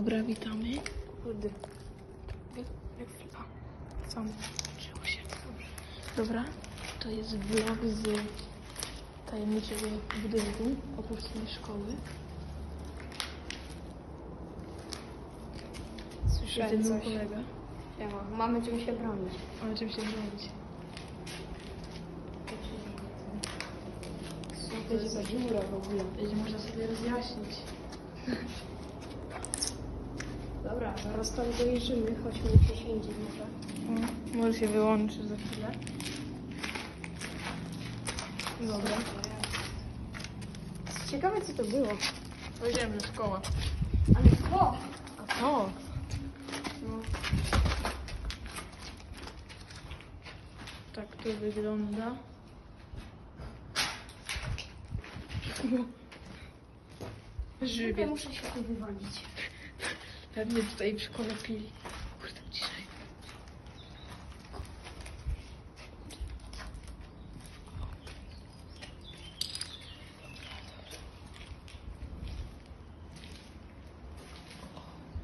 Dobra, witamy. Kurde. Jak, chwila. Sam włączyło się. Dobrze. Dobra, to jest vlog z tajemniczego budynku opuszczonej szkoły. Słyszałem mój coś. kolega. Siema. Mamy czym się bronić. Ale czym się bronić? Co to jest za dziura w ogóle? Będzie można sobie rozjaśnić. Dobra, zaraz tam dojeżdżamy. Chodźmy poświęcić może. O, może się wyłączy za chwilę. Dobra. Ciekawe co to było. Pojedziemy do szkoły. Ale co? A co? No. Tak to wygląda. Ja Żywiec. muszę się tu wywalić. Pewnie tutaj w szkole pili. Kurde, ciszej.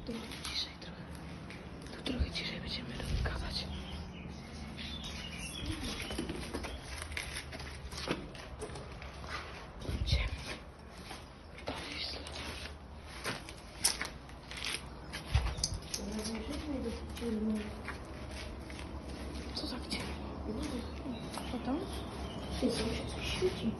Tu ciszej trochę. Tu trochę ciszej będziemy gadać. Ciemno. Ale jest źle. Co tak ciemno? Co tam? Ty, co się coś świeci?